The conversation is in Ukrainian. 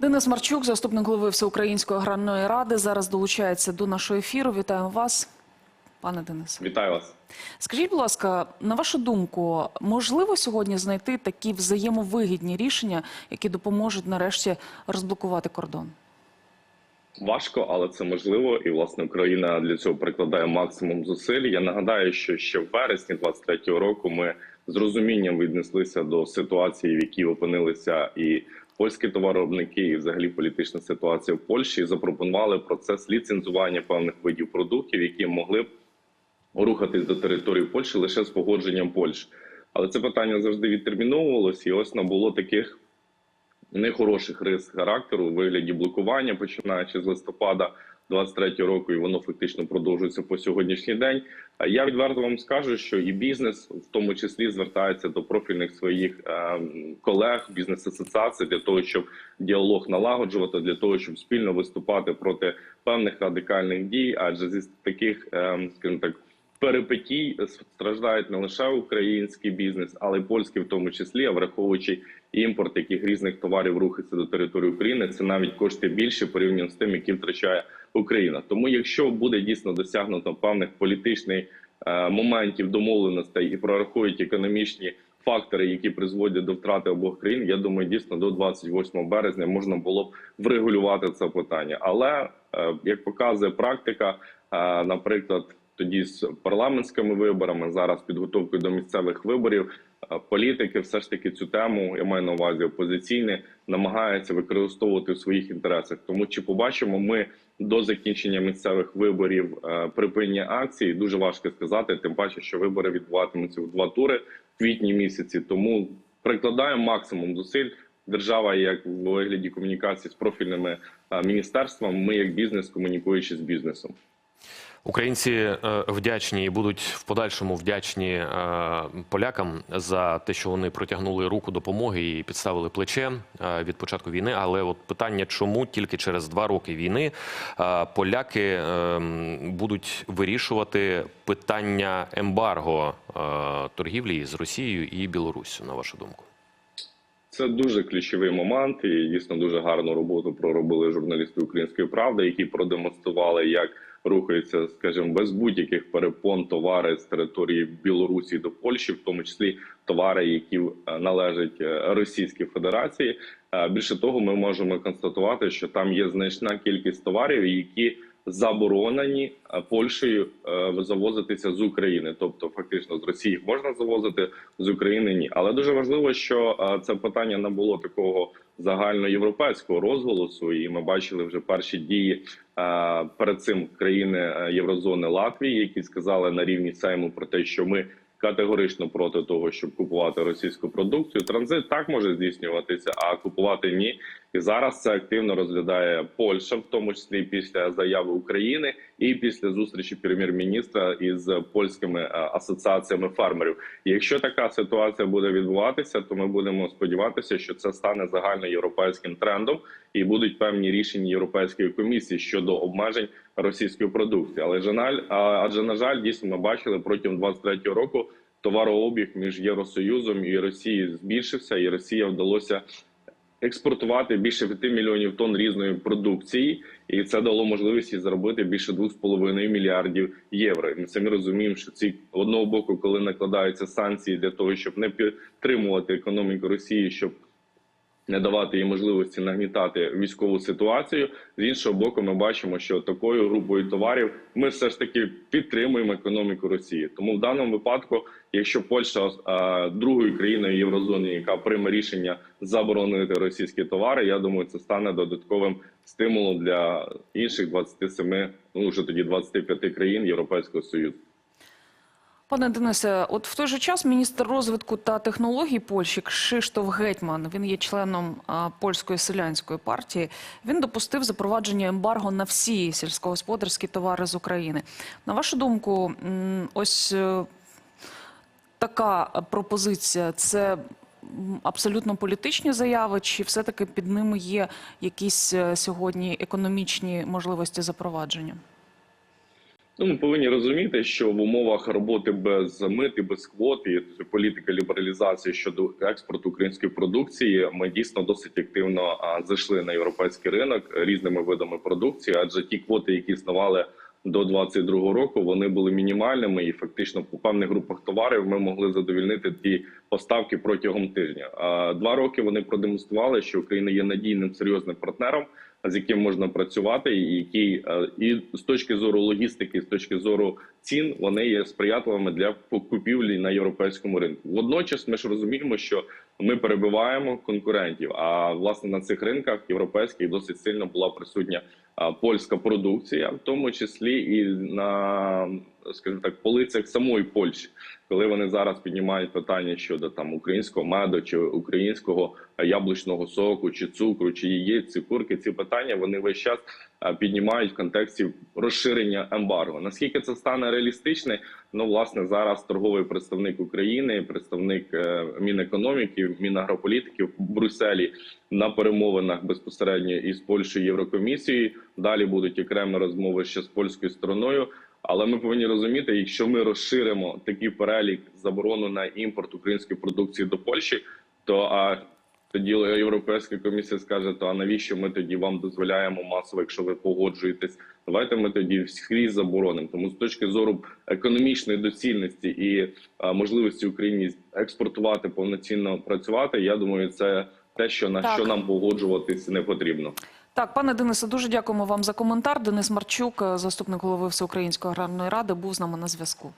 Денис Марчук, заступник голови Всеукраїнської аграрної ради, зараз долучається до нашого ефіру. Вітаємо вас, пане Денисе. Вітаю вас. Скажіть, будь ласка, на вашу думку, можливо сьогодні знайти такі взаємовигідні рішення, які допоможуть нарешті розблокувати кордон? Важко, але це можливо. І власне Україна для цього прикладає максимум зусиль. Я нагадаю, що ще в вересні 23-го року ми з розумінням віднеслися до ситуації, в якій опинилися і польські товаровиробники, і взагалі політична ситуація в Польщі, запропонували процес ліцензування певних видів продуктів, які могли б рухатись до території Польщі лише з погодженням Польщі. Але це питання завжди відтерміновувалося, і ось набуло таких нехороших рис характеру у вигляді блокування, починаючи з листопада 23 року, і воно фактично продовжується по сьогоднішній день. Я відверто вам скажу, що і бізнес, в тому числі, звертається до профільних своїх е, колег, бізнес-асоціацій для того, щоб діалог налагоджувати, для того, щоб спільно виступати проти певних радикальних дій, адже зі таких, е, скажімо так. Перипетій страждають не лише український бізнес, але й польський в тому числі, а враховуючи імпорт яких різних товарів рухається до території України, це навіть коштує більше порівняно з тим, які втрачає Україна. Тому, якщо буде дійсно досягнуто певних політичних е, моментів домовленостей і прорахують економічні фактори, які призводять до втрати обох країн, я думаю, дійсно до 28 березня можна було б врегулювати це питання. Але е, як показує практика, е, наприклад. Тоді з парламентськими виборами зараз підготовкою до місцевих виборів е, політики все ж таки цю тему я маю на увазі опозиційні намагаються використовувати в своїх інтересах. Тому чи побачимо ми до закінчення місцевих виборів е, припинення акцій, дуже важко сказати. Тим паче, що вибори відбуватимуться в два тури в квітні місяці. Тому прикладаємо максимум зусиль. Держава, як в вигляді комунікації з профільними е, міністерствами, ми як бізнес комунікуючи з бізнесом. Українці е, вдячні і будуть в подальшому вдячні е, полякам за те, що вони протягнули руку допомоги і підставили плече е, від початку війни. Але от питання, чому тільки через два роки війни поляки будуть вирішувати питання ембарго торгівлі з Росією і Білоруссю, на вашу думку? Це дуже ключовий момент, і дійсно дуже гарну роботу проробили журналісти Української правди, які продемонстрували, як рухаються, скажімо, без будь-яких перепон товари з території Білорусі до Польщі, в тому числі товари, які е, належать е, Російській Федерації. Е, Більше того, ми можемо констатувати, що там є значна кількість товарів, які заборонені е, Польщею е, завозитися з України, тобто фактично з Росії можна завозити з України. Ні, але дуже важливо, що е, це питання набуло такого загальноєвропейського розголосу, і ми бачили вже перші дії перед цим країни Єврозони Латвії, які сказали на рівні Сейму про те, що ми. Категорично проти того, щоб купувати російську продукцію. Транзит так може здійснюватися, а купувати ні. І зараз це активно розглядає Польща, в тому числі після заяви України і після зустрічі прем'єр-міністра із польськими е, асоціаціями фермерів. І якщо така ситуація буде відбуватися, то ми будемо сподіватися, що це стане загальноєвропейським трендом і будуть певні рішення Європейської комісії щодо обмежень російської продукції. Але жаль, адже на жаль, дійсно ми бачили протягом 23-го року товарообіг між Євросоюзом і Росією збільшився, і Росія вдалося експортувати більше 5 мільйонів тонн різної продукції, і це дало можливість їй заробити більше 2,5 мільярдів євро. І Ми самі розуміємо, що ці одного боку, коли накладаються санкції для того, щоб не підтримувати економіку Росії, щоб не давати їй можливості нагнітати військову ситуацію. З іншого боку, ми бачимо, що такою групою товарів ми все ж таки підтримуємо економіку Росії. Тому в даному випадку, якщо Польща другою країною єврозони, яка прийме рішення заборонити російські товари, я думаю, це стане додатковим стимулом для інших 27, ну вже тоді 25 країн Європейського союзу. Пане Денисе, от в той же час міністр розвитку та технологій Польщі Кшиштоф Гетьман, він є членом польської селянської партії. Він допустив запровадження ембарго на всі сільськогосподарські товари з України. На вашу думку, ось е, така пропозиція це абсолютно політичні заяви, чи все-таки під ними є якісь е, сьогодні економічні можливості запровадження? Ну, ми повинні розуміти, що в умовах роботи без мит і без квот і політики лібералізації щодо експорту української продукції, ми дійсно досить активно зайшли на європейський ринок різними видами продукції, адже ті квоти, які існували до 22 року, вони були мінімальними, і фактично по певних групах товарів ми могли задовільнити ті поставки протягом тижня. А два роки вони продемонстрували, що Україна є надійним серйозним партнером з яким можна працювати, і який е, і з точки зору логістики, і з точки зору цін, вони є сприятливими для купівлі на європейському ринку. Водночас, ми ж розуміємо, що ми перебиваємо конкурентів. А власне на цих ринках європейських досить сильно була присутня польська продукція, в тому числі і на скажімо так полицях самої Польщі, коли вони зараз піднімають питання щодо там українського меду чи українського яблучного соку, чи цукру, чи яєць, чи курки. Ці питання вони весь час піднімають в контексті розширення ембарго. Наскільки це стане реалістичне? Ну власне зараз торговий представник України, представник е, Мінекономіки, Мінагрополітики в Брюсселі на перемовинах безпосередньо із Польщею Єврокомісією. Далі будуть окремі розмови ще з польською стороною. Але ми повинні розуміти, якщо ми розширимо такий перелік заборону на імпорт української продукції до Польщі, то а тоді Європейська комісія скаже: то а навіщо ми тоді вам дозволяємо масово, якщо ви погоджуєтесь? Давайте ми тоді скрізь заборонимо. Тому з точки зору економічної доцільності і а, можливості Україні експортувати повноцінно працювати, я думаю, це те, що на Так. що нам погоджуватись не потрібно. Так, пане Денисе, дуже дякуємо вам за коментар. Денис Марчук, е, заступник голови Всеукраїнської аграрної ради, був з нами на зв'язку.